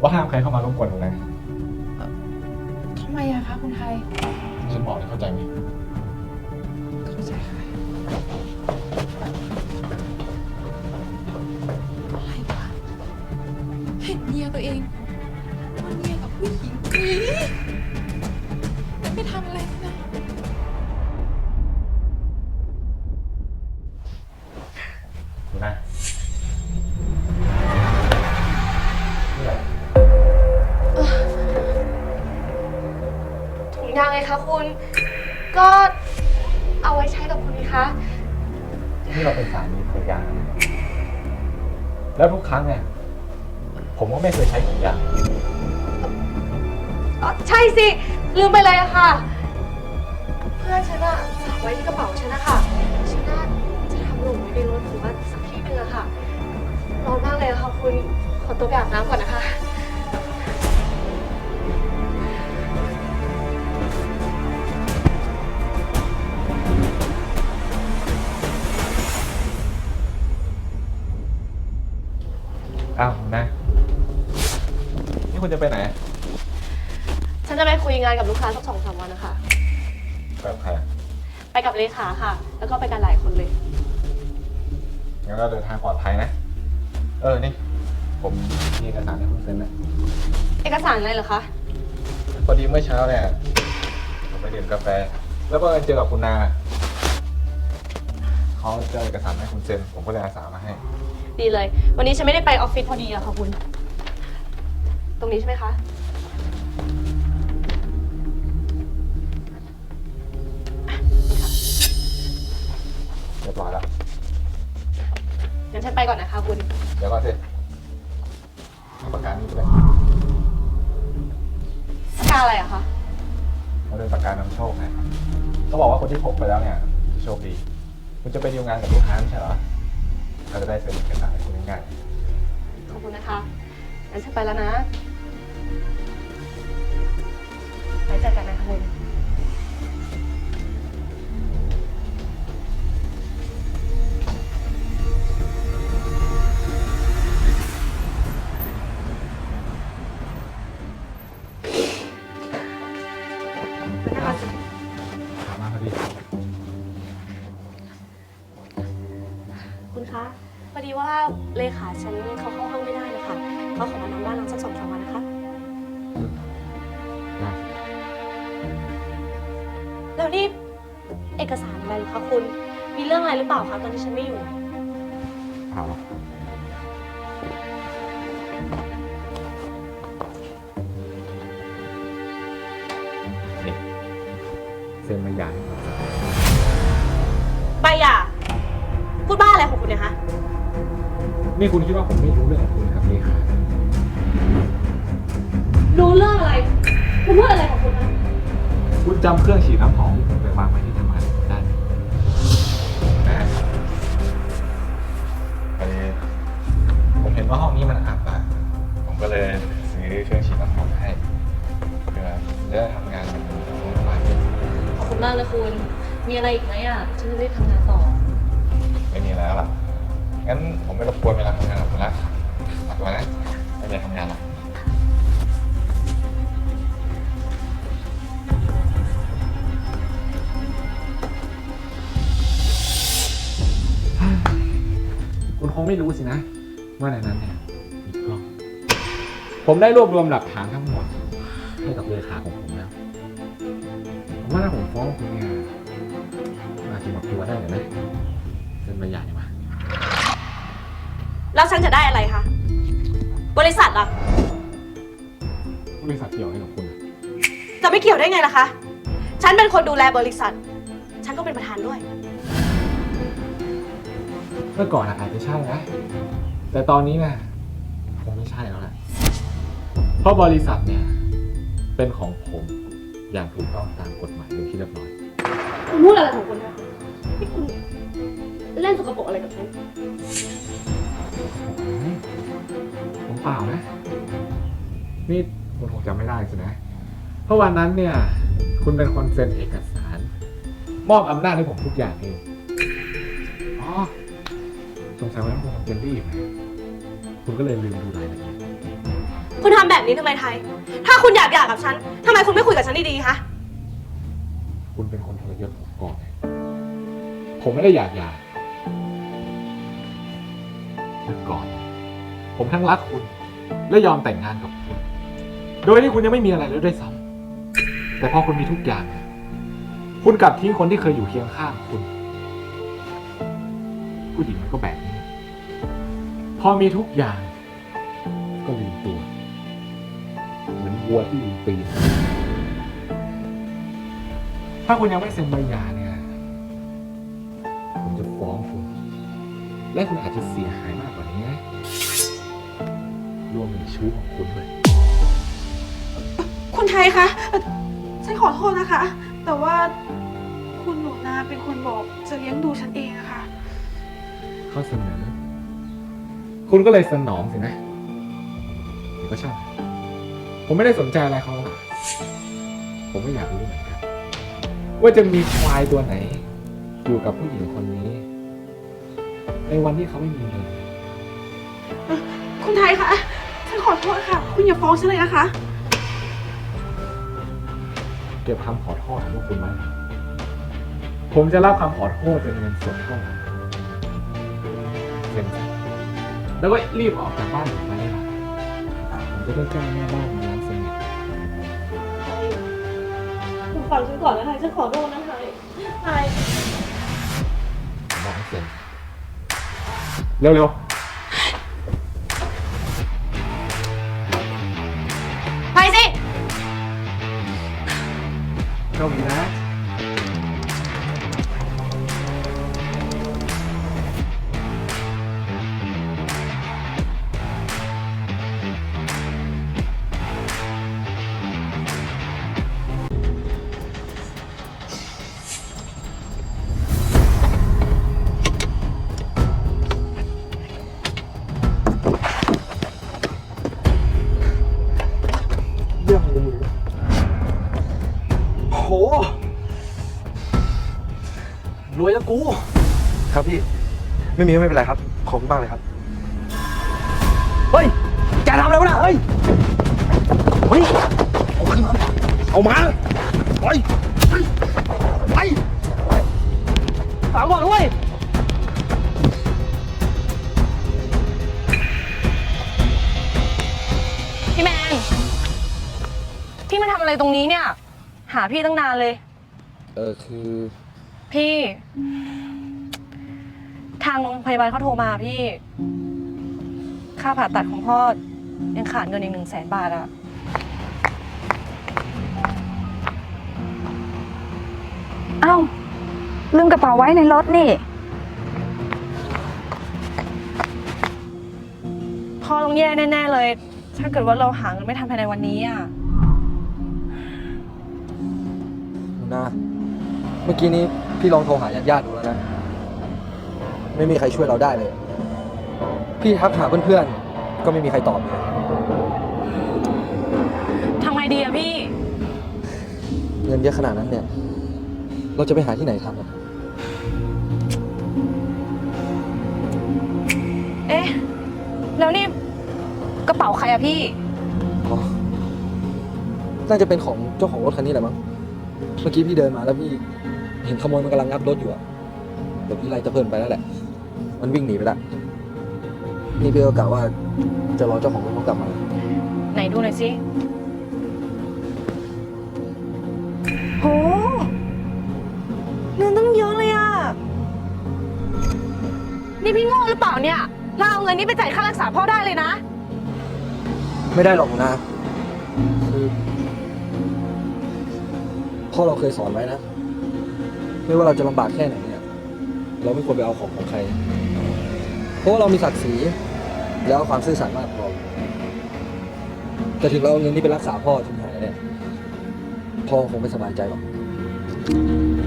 ว่าห้ามใครเข้ามารบกวนหนูนะ ยางไงคะคุณ ก็เอาไว้ใช้กับคุณนี่คะ นี่เราเป็นสามีภรรยากันแล้วทุกครั้งเนี่ยผมก็ไม่เคยใช้ถุงยางอ๋อใช่สิ ลืมไปเลยอะค่ะ เพื่อนฉันอะฝากไว้ที่กระเป๋าฉันนะคะฉันน่าจะทำหล่นไว้ในรถหรือว่าสักที่หนึ่งอะค่ะร้อนมากเลยอะค่ะคุณขอตัวไปอาบน้ำก่อนนะคะ อ้าวนะ นี่คุณจะไปไหน ฉันจะไปคุยงานกับลูกค้าสักสองสามวันนะคะกับใครไปกับเลขาค่ะ แล้วก็ไปกันหลายคนเลย งั้นก็เดินทางปลอดภัยนะ เออ นี่ ผมมีเอกสารให้คุณเซ็นนะ เอกสารอะไรเหรอคะ พอดีเมื่อเช้าเนี่ย ผมไปดื่มกาแฟ แล้วก็เจอกับคุณนา เขาเจอเอกสารให้คุณเซ็น ผมก็เลยอาสามาให้ ดีเลย วันนี้ฉันไม่ได้ไปออฟฟิศพอดีอะค่ะคุณ ตรงนี้ใช่ไหมคะ เรียบร้อยแล้ว งั้นฉันไปก่อนนะคะคุณ เดี๋ยวก่อนสิเอาปากกานี่ไปเลยปากกาอะไรอะคะมันเป็นปากกานำโชคไงเขาบอกว่าคนที่พกไปแล้วเนี่ยจะโชคดี คุณจะไปดีลงานกับลูกค้าไม่ใช่เหรอ เราจะได้เซ็นเอกสารให้คุณง่ายขอบคุณนะคะงั้นฉันไปแล้วนะไปเจอกันนะคะคุณ เอานี่เซ็นมาหย่าให้ผมใบหย่าพูดบ้าอะไรของคุณเนี่ยคะนี่คุณคิดว่าผมไม่รู้เรื่องของคุณครับเลขารู้เรื่องอะไร คุณพูดอะไรของคุณคะคุณจำเครื่องฉีดน้ำหอมที่ผมไปวางไว้ที่ทำงานผม นว่าห้องนี้มันอับอะผมก็เลยซื้อเครื่องฉีดน้ำหอมให้เพื่อจะได้ทำงานมันสบายขอบคุณมากเลยคุณ มีอะไรอีกไหมอะฉันจะได้ทำงานต่อ ไม่มีแล้วล่ะ งั้นผมไม่รบกวนเวลาทำงานของคุณละฝากตัวนะไม่ไปทำงานละคุณคงไม่รู้สินะ ว่าในนั้นเนี่ยมีกล้อง ผมได้รวบรวมหลักฐานทั้งหมด ให้กับเลขาของผมแล้ว ผมว่าถ้าผมฟ้องคุณเนี่ยอาจจะหมดตัวได้เลยนะเป็นบรรยายมาแล้วฉันจะได้อะไรคะ บริษัทล่ะ บริษัทเกี่ยวอะไรกับคุณอะจะไม่เกี่ยวได้ไงล่ะคะ ฉันเป็นคนดูแลบริษัท ฉันก็เป็นประธานด้วย เมื่อก่อนอะอาจจะใช่นะ แต่ตอนนี้นะคงไม่ใช่แล้วแหละเพราะบริษัทเนี่ยเป็นของผมอย่างถูกต้องตามกฎหมายเป็นที่เรียบร้อย คุณพูดอะไรของคุณคะที่คุณเล่นสกปรกอะไรกับฉัน ผมเปล่านะ นี่คุณคงจำไม่ได้สินะ เพราะวันนั้นเนี่ย คุณเป็นคนเซ็นเอกสาร มอบอำนาจให้ผมทุกอย่างเอง อ๋อ สงสัยว่าคุณคงจะรีบนะ คุณก็เลยลืมดูรายละเอียดคุณคุณทำแบบนี้ทำไมไทย ถ้าคุณอยากหย่ากับฉันทำไมคุณไม่คุยกับฉันดีๆคะ คุณเป็นคนทรยศผมก่อน ผมไม่ได้อยากหย่าเมื่อก่อน ผมทั้งรักคุณ และยอมแต่งงานกับคุณ โดยที่คุณยังไม่มีอะไรเลยด้วยซ้ำแต่พอคุณมีทุกอย่าง คุณกลับทิ้งคนที่เคยอยู่เคียงข้างคุณผู้หญิงมันก็แบบนี้พ อมีทุกอย่าง ก็ลืมตัว เหมือนวัวที่ลืมตีนถ้าคุณยังไม่เซ็นใบหย่าเนี่ยผมจะฟ้องคุณ และคุณอาจจะเสียหายมากกว่านี้นะรวมถึงชู้ของคุณด้วยคุณไทยคะเอ่อฉันขอโทษนะคะ แต่ว่าคุณหนูนาเป็นคนบอกจะเลี้ยงดูฉันเองอะค่ะ ข้อเสนอ คุณก็เลยสนองสินะเดี๋ยวก็ช่างผมไม่ได้สนใจอะไรเขาหรอกผมก็อยากรู้เหมือนกันว่าจะมีควายตัวไหน อยู่กับผู้หญิงคนนี้ ในวันที่เขาไม่มีเงินคุณไทยคะ ฉันขอโทษค่ะ คุณอย่าฟ้องฉันเลยนะคะ เก็บคำขอโทษของพวกคุณไว้ผมจะรับคำขอโทษเป็นเงินสดเท่านั้นเซ็นซะ แล้วก็รีบออกจากบ้านผมไปเลยล่ะผมจะได้แจ้งแม่บ้านมาล้างสนิทคุณฟังฉันก่อนนะคะฉันขอโทษนะคะไทยบอกให้เซ็นเร็วไไม่มีก็ไม่เป็นไรครับ ขอบคุณมากเลยครับ เฮ้ยแกทำอะไรวะน่ะเฮ้ยเฮ้ยเอาขึ้นมาเอามาไปไปฝากก่อนด้วยพี่แมน พี่มาทำอะไรตรงนี้เนี่ย หาพี่ตั้งนานเลย เออคือ พี่ทางโรงพยาบาลเขาโทรมาพี่ ค่าผ่าตัดของพ่อยังขาดเงินอีกหนึ่งแสนบาทอะเอ้าลืมกระเป๋าไว้ในรถนี่ พ่อต้องแย่แน่ ๆ เลย ถ้าเกิดว่าเราหาเงินไม่ทันภายในวันนี้อะนะเมื่อกี้นี้พี่ลองโทรหาญาติๆดูแล้วนะ ไม่มีใครช่วยเราได้เลย พี่ทักหาเพื่อนๆ ก็ไม่มีใครตอบเลยทำไงดีอะพี่ เงินเยอะขนาดนั้นเนี่ย เราจะไปหาที่ไหนทำอะเอ๊ะ แล้วนี่กระเป๋าใครอะพี่ อ๋อน่าจะเป็นของเจ้าของรถคันนี้แหละมั้ง เมื่อกี้พี่เดินมาแล้วพี่เห็นขโมยมันกำลังงัดรถอยู่อะเดี๋ยวพี่ไล่ตะเพิ่นไปแล้วแหละ มันวิ่งหนีไปแล้วนี่พี่ก็กะว่าจะรอเจ้าของรถเขากลับมาไหนดูหน่อยสิโหเงินตั้งเยอะเลยอะนี่พี่โง่หรือเปล่าเนี่ยเราเอาเงินนี้ไปจ่ายค่ารักษาพ่อได้เลยนะ ไม่ได้หรอกนะคือพ่อเราเคยสอนไว้นะ ไม่ว่าเราจะลำบากแค่ไหนเนี่ย เราไม่ควรไปเอาของของใคร เพราะว่าเรามีศักดิ์ศรีแล้วความซื่อสัตย์มากพอแต่ถึงเราเอาเงินนี้ไปรักษาพ่อจนหายเนี่ยพ่อคงไม่สบายใจหรอก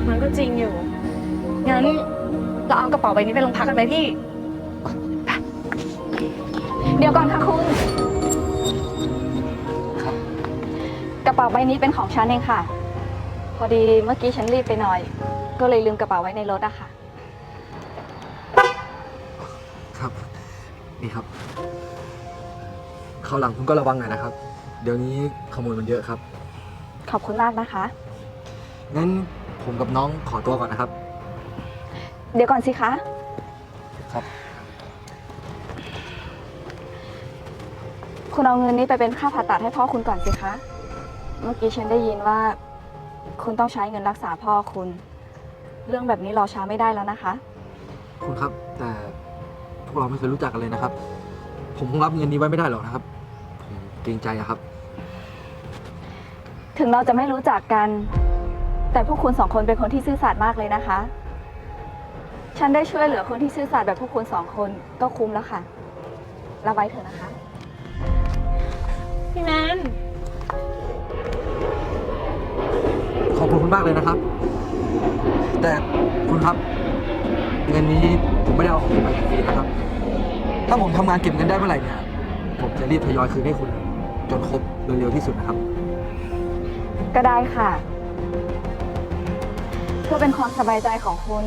มันก็จริงอยู่ งั้นเราเอากระเป๋าใบนี้ไปโรงพักกันไหมพี่ เดี๋ยวก่อนค่ะคุณกระเป๋าใบนี้เป็นของฉันเองค่ะ พอดีเมื่อกี้ฉันรีบไปหน่อย ก็เลยลืมกระเป๋าไว้ในรถอะค่ะ ครับ นี่ครับขคราวหลังคุณก็ระวังหน่อยนะครับ เดี๋ยวนี้ขโมยมันเยอะครับ ขอบคุณมากนะคะ งั้นผมกับน้องขอตัวก่อนนะครับ เดี๋ยวก่อนสิคะ ครับ คุณเอาเงินนี้ไปเป็นค่าผ่าตัดให้พ่อคุณก่อนสิคะ เมื่อกี้ฉันได้ยินว่า คุณต้องใช้เงินรักษาพ่อคุณ เรื่องแบบนี้รอช้าไม่ได้แล้วนะคะ คุณครับแต่ พวกเราไม่เคยรู้จักกันเลยนะครับ ผมคงรับเงินนี้ไว้ไม่ได้หรอกนะครับ ผมเกรงใจอะครับ ถึงเราจะไม่รู้จักกัน แต่พวกคุณสองคนเป็นคนที่ซื่อสัตย์มากเลยนะคะ ฉันได้ช่วยเหลือคนที่ซื่อสัตย์แบบพวกคุณสองคนก็คุ้มแล้วค่ะรับไว้เถอะนะคะ พี่แมนขอบคุณคุณมากเลยนะครับ แต่คุณครับ เงินนี้ผมไม่ได้เอาของคุณไปฟรีนะครับ ถ้าผมทำงานเก็บเงินได้เมื่อไหร่เนี่ย ผมจะรีบทยอยคืนให้คุณ จนครบโดยเร็วที่สุดนะครับ ก็ได้ค่ะ เพื่อเป็นความสบายใจของคุณ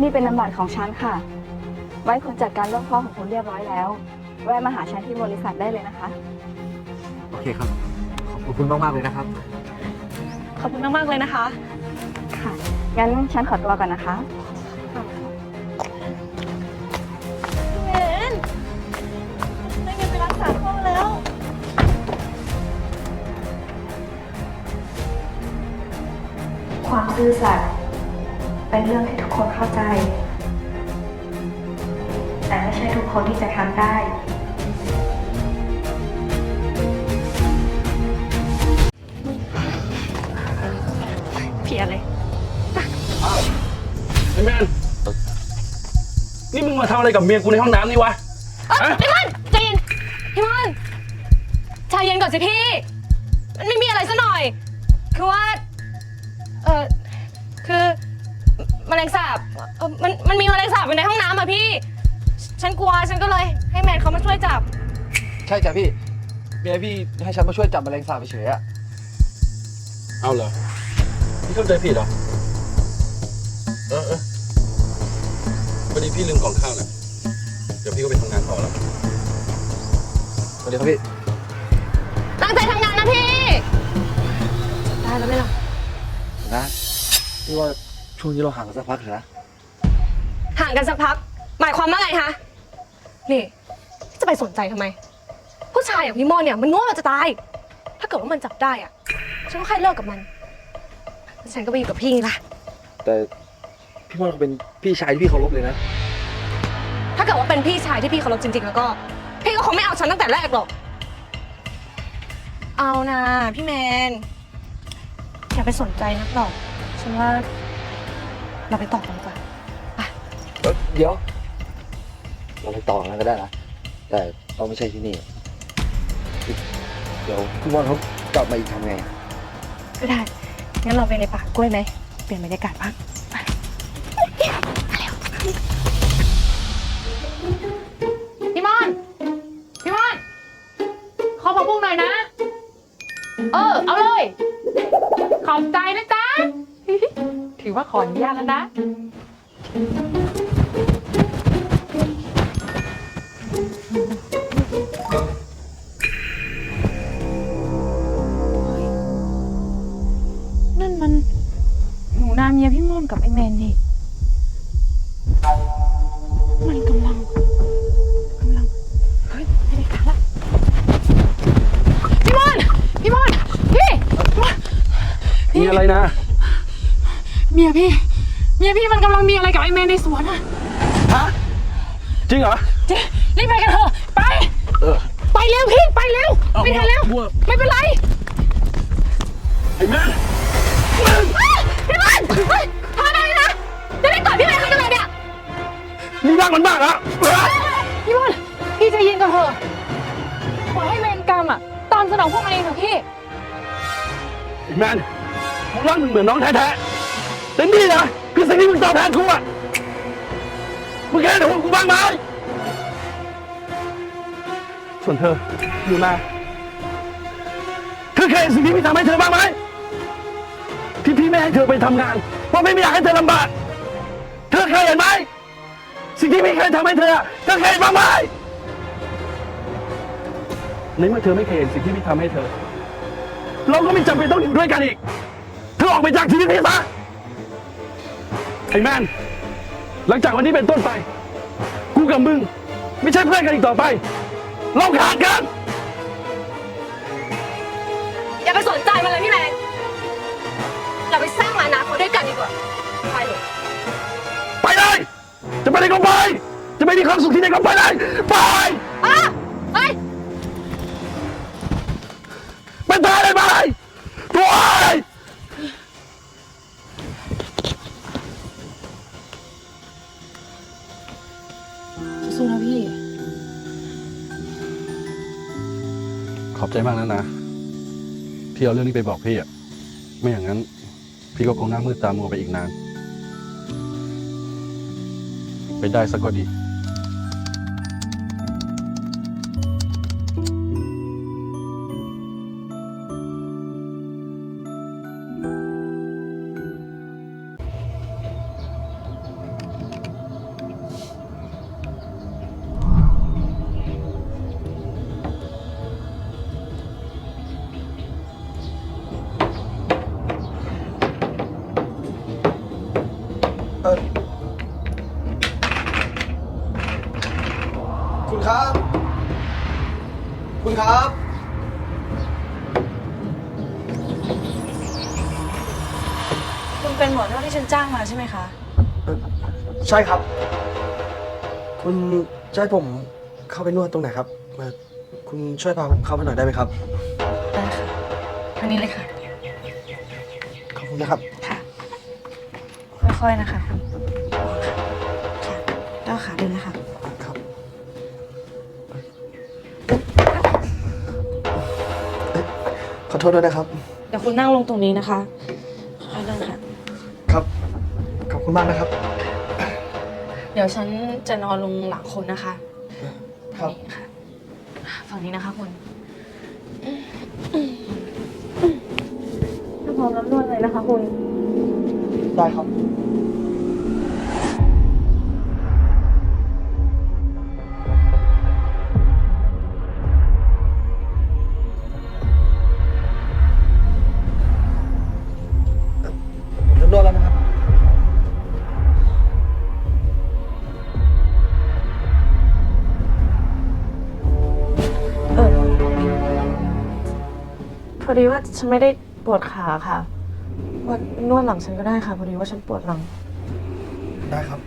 นี่เป็นนำบัตรของฉันค่ะ ไว้คุณจัดการเรื่องพ่อของคุณเรียบร้อยแล้ว แวะมาหาฉันที่บริษัทได้เลยนะคะ โอเคครับ ขอบคุณมากๆเลยนะครับ ขอบคุณมาก ๆ เลยนะคะค่ะ งั้นฉันขอตัวก่อนนะคะพี่แมนได้เงินไปรักษาพ่อแล้ว ความซื่อสัตย์เป็นเรื่องที่ทุกคนเข้าใจ แต่ไม่ใช่ทุกคนที่จะทำได้ เพียเลยไอ้แมนนี่มึงมาทำอะไรกับเมียกูในห้องน้ำนี่วะ เอ้ยพี่มันใจเย็นพี่มันใจเย็นก่อนสิพี่มันไม่มีอะไรซะหน่อย คือว่า เออคือแมลงสาบเออมันมันมีแมลงสาบอยู่ในห้องน้ำอะพี่ ฉันกลัวฉันก็เลยให้แมนเขามาช่วยจับ ใช่จ้ะพี่เมียพี่ให้ฉันมาช่วยจับแมลงสาบเฉยๆอะเอาเหรอพี่เข้าใจผิดเหรอ เออเออ พอดีพี่ลืมกล่องข้าวนะเดี๋ยวพี่ก็ไปทำงานต่อแล้วสวัสดีครับพี่ ตั้งใจทำงานนะพี่ ได้แล้วไหมล่ะนะพี่ว่าช่วงนี้เราห่างกันสักพักเถอะนะห่างกันสักพัก หมายความว่าไงคะนี่จะไปสนใจทำไม ผู้ชายอย่างพี่โมอนเนี่ยมันโง่จะตาย ถ้าเกิดว่ามันจับได้อะฉันก็แค่เลิกกับมันแล้วฉันก็ไปอยู่กับพี่ไงล่ะ แต่พี่ว่าเขาเป็นพี่ชายที่พี่เคารพเลยนะ ถ้าเกิดว่าเป็นพี่ชายที่พี่เคารพจริงๆ แล้วก็ พี่ก็คงไม่เอาฉันตั้งแต่แรกหรอก เอานะพี่แมน อย่าไปสนใจนักหรอก ฉันว่า เราไปต่อกันดีกว่าเดี๋ยวเราไปต่อกันก็ได้นะแต่เราไม่ใช่ที่นี่ เดี๋ยวพี่มอนเขากลับมาอีกทำไง ก็ได้ งั้นเราไปในป่ากล้วยไหม เปลี่ยนบรรยากาศบ้าง ขอบใจนะจ๊ะ ถือว่าขออนุญาตแล้วนะ อะไรนะ เมียพี่ เมียพี่มันกำลังมีอะไรกับไอ้แมนในสวนอะฮะ จริงเหรอ เจ๊รีบไปกันเถอะไป เออ ไปเร็วพี่ไปเร็วเอาไม่ทันแล้วบัว ไม่เป็นไรไอ้แมนพี่มอนเฮ้ยพอได้แล้วนะจะได้ต่อยพี่แมนเขาทำไมเนี่ยมึงรักมันมากเหรอพี่ม่อนพี่ใจเย็นก่อนเถอะปล่อยให้เวรกรรมอะตามสนองพวกมันเองเถอะพี่ ไอ้แมน กูรักมึงเหมือนน้องแท้ๆแต่นี่นะคือสิ่งที่มึงตอบแทนกูอะมึงแค่เดี๋ยวกูบ้างไหมส่วนเธออยู่าเธอเคยเห็นสิ่งที่พี่ทำให้เธอบ้างไหมที่พี่ไม่ให้เธอไปทำงาน เพราะไม่อยากให้เธอลำบาก เธอเคยเห็นไหมสิ่งที่พี่เคยทำให้เธอ เธอเคยเห็นบ้างไหมในเมื่อเธอไม่เคยเห็นสิ่งที่พี่ทำให้เธอ เราก็ไม่จำเป็นต้องอยู่ด้วยกันอีก อออกไปจากชีวิตพี่ซะไอ้แมนหลังจากวันนี้เป็นต้นไป กูกับมึง ไม่ใช่เพื่อนกันอีกต่อไป เราขาดกัน อย่าไปสนใจมันเลยพี่แมน เราไปสร้างอนาคตด้วยกันดีกว่า ไปเลย ไปเลย จะไปไหนก็ไป จะไม่มีความสุขที่ไหนก็ไปเลยไป อะไปไปตายเลยไป อบใจมากนะนะที่เอาเรื่องนี้ไปบอกพี่อะไม่อย่างนั้น พี่ก็คงหน้ามืดตามัวไปอีกนาน ไปได้สักก็ดี คุณครับ คุณครับ คุณเป็นหมอนวดที่ฉันจ้างมาใช่ไหมคะ ใช่ครับ คุณจะให้ผมเข้าไปนวดตรงไหนครับเอ่อคุณช่วยพาผมเข้าไปหน่อยได้ไหมครับ ได้ค่ะอันนี้เลยค่ะ ขอบคุณนะครับ ค่อยๆนะคะคุณค่ะก้าวขาเดินนะคะครับเอ๊ะขอโทษด้วยนะครับ เดี๋ยวคุณนั่งลงตรงนี้นะคะค่อยๆเดินค่ะ ครับ ขอบคุณมากนะครับ เดี๋ยวฉันจะนอนลงหลังคุณนะคะครับ นี่ค่ะ ฝั่งนี้นะคะคุณถ้าพร้อมแล้วนวดเลยนะคะคุณ ได้ครับ ดีว่าฉันไม่ได้ปวดขาค่ะว่านวดหลังฉันก็ได้ค่ะ พอดีว่าฉันปวดหลัง ได้ครับ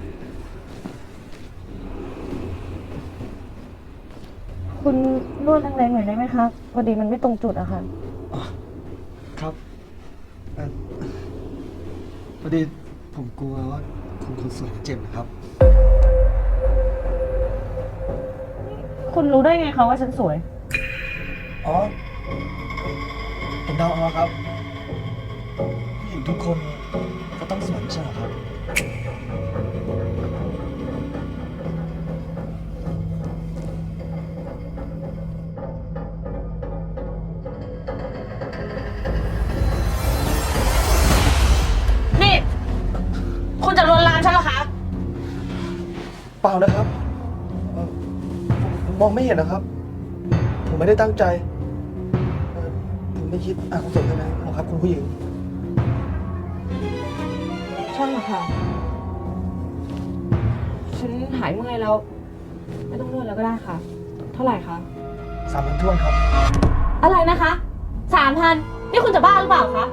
คุณนวดแรงๆหน่อยได้ไหมคะ พอดีมันไม่ตรงจุดอะค่ะ ครับเอ่อพอดีผมกลัวว่าคุณคนสวยจะเจ็บนะครับ คุณรู้ได้ไงคะว่าฉันสวย อ๋อผม เดาเอาครับผู้หญิงทุกคนก็ต้องสวยไม่ใช่เหรอครับ นี่ คุณจะลวนลามฉันเหรอคะ เปล่านะครับเอ่อผมมองไม่เห็นนะครับ ผมไม่ได้ตั้งใจเอ่อผม ไม่คิดอะคุณสวยใช่ไหมหรอกครับคุณผู้หญิง ช่างเหรอคะฉันหายเมื่อยแล้ว ไม่ต้องนวดแล้วก็ได้ค่ะ เท่าไหร่คะ สามพันท้วนครับ อะไรนะคะสามพันนี่คุณจะบ้าหรือเปล่าคะ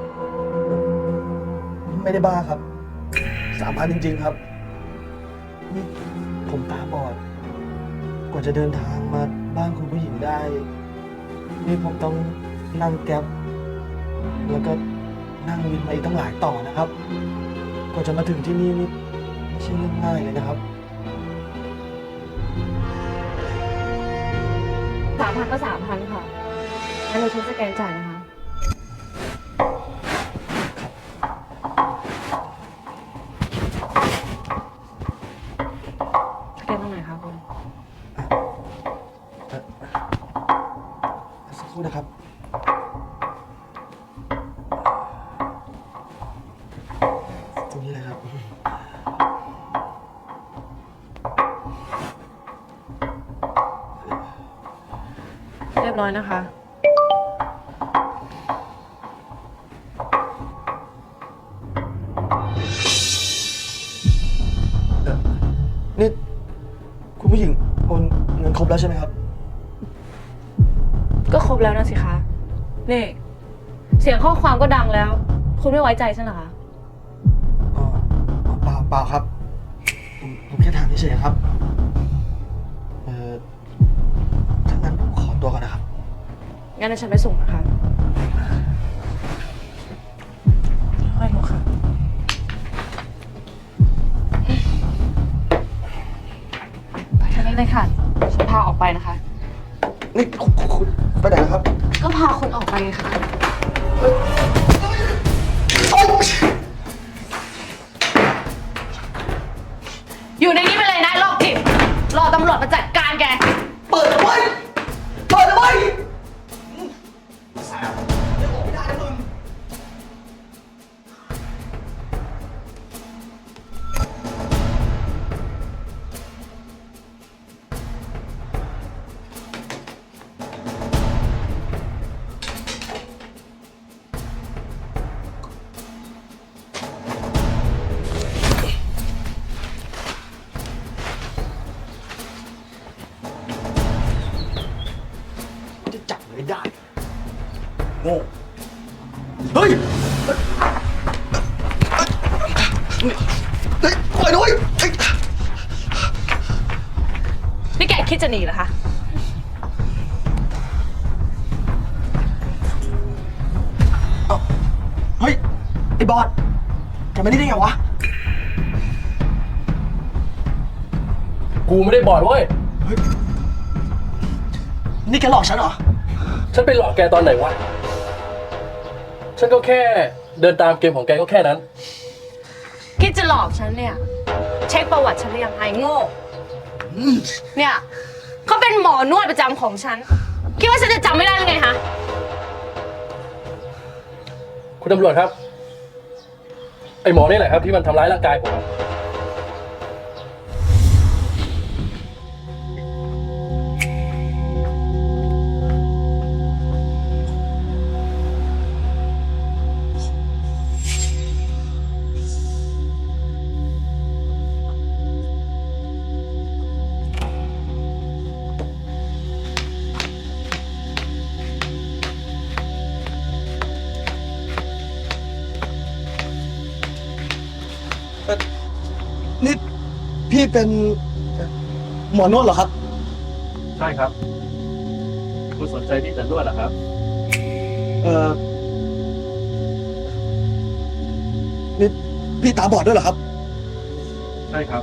ไม่ได้บ้าครับสามพันจริง ๆครับนี่ผมตาบอด กว่าจะเดินทางมาบ้านคุณผู้หญิงได้ นี่ผมต้อง นั่งแก๊ปแล้วก็นั่งวินมาอีกตั้งหลายต่อนะครับ กว่าจะมาถึงที่นี่นี่ไม่ใช่เรื่องง่ายเลยนะครับ สามพันก็สามพันค่ะงั้นเราใช้สแกนจ่ายนะคะ สแกนตรงไหนคะคุณ สักครู่นะครับ ตรงนี้เลยครับ รียบร้อยนะคะ นี่คุณผู้หญิงโอนเงินครบแล้วใช่ไหมครับ ก็ครบแล้วนะสิคะนี่ เสียงข้อความก็ดังแล้ว คุณไม่ไว้ใจฉันเหรอคะ เอ่อเปล่าเปล่าครับ ผมผมแค่ถามเฉยๆครับ เอ่อถ้างั้นผมขอตัวก่อนนะครับ งั้นเดี๋ยวฉันไปส่งนะคะค่อยลุกค่ะ ไปทางนี้เลยค่ะ ฉันพาออกไปนะคะ นี่คุณคุณคุณไปไหนนะครับก็พาคนออกไปไงคะอยู่ในนี้ไปเลยนะโรคจิตรอตำรวจมาจัด นี่แกคิดจะหนีเหรอคะเฮ้ย ไอ้บอสแกมานี่ได้ไงวะ กูไม่ได้บอดเว้ย นี่แกหลอกฉันเหรอ ฉันไปหลอกแกตอนไหนวะ ฉันก็แค่เดินตามเกมของแกก็แค่นั้น คิดจะหลอกฉันเนี่ย เช็คประวัติฉันหรือยังไงโง่ เนี่ย เขาเป็นหมอนวดประจำของฉัน คิดว่าฉันจะจำไม่ได้ยังไงคะคุณตำรวจครับ ไอหมอนี่แหละครับที่มันทำร้ายร่างกายผม พี่เป็นหมอนวดเหรอครับ ใช่ครับ คุณสนใจที่จะนวดเหรอครับ เอ่อนี่พี่ตาบอดด้วยเหรอครับ ใช่ครับ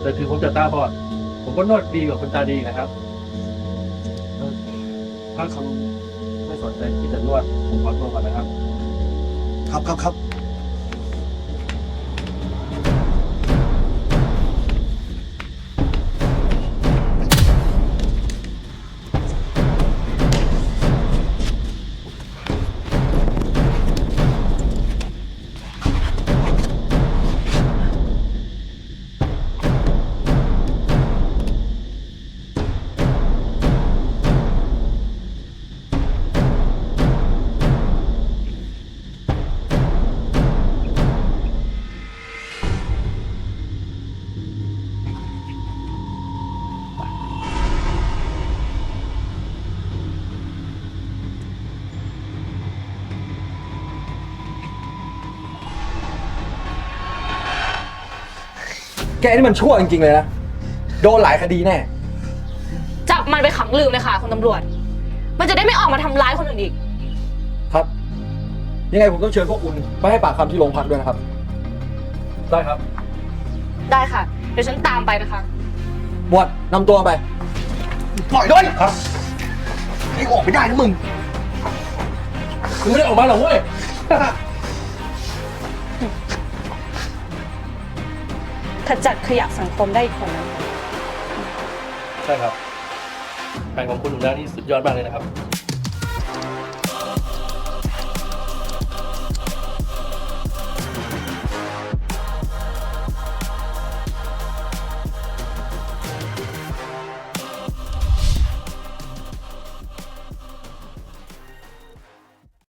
แต่ถึงผมจะตาบอด ผมก็นวดดีกว่าคนตาดีนะครับเอ่อถ้าเขาไม่สนใจที่จะนวดผมขอตัวก่อนนะครับ ครับครับครับ แกนี่มันชั่วจริงๆเลยนะ โดนหลายคดีแน่ จับมันไปขังลืมเลยค่ะคุณตำรวจ มันจะได้ไม่ออกมาทำร้ายคนอื่นอีก ครับ ยังไงผมต้องเชิญพวกคุณไปให้ปากคำที่โรงพักด้วยนะครับ ได้ครับได้ค่ะ เดี๋ยวฉันตามไปนะคะ บวชนำตัวไป ปล่อยด้วยครับให้ออกไม่ได้นะมึงคุณไม่ได้ออกมาหรอกเว้ย ขจัดขยะสังคมได้อีกคนนึงใช่ครับแผนของคุณหนูนานี่สุดยอดมากเลยนะครับ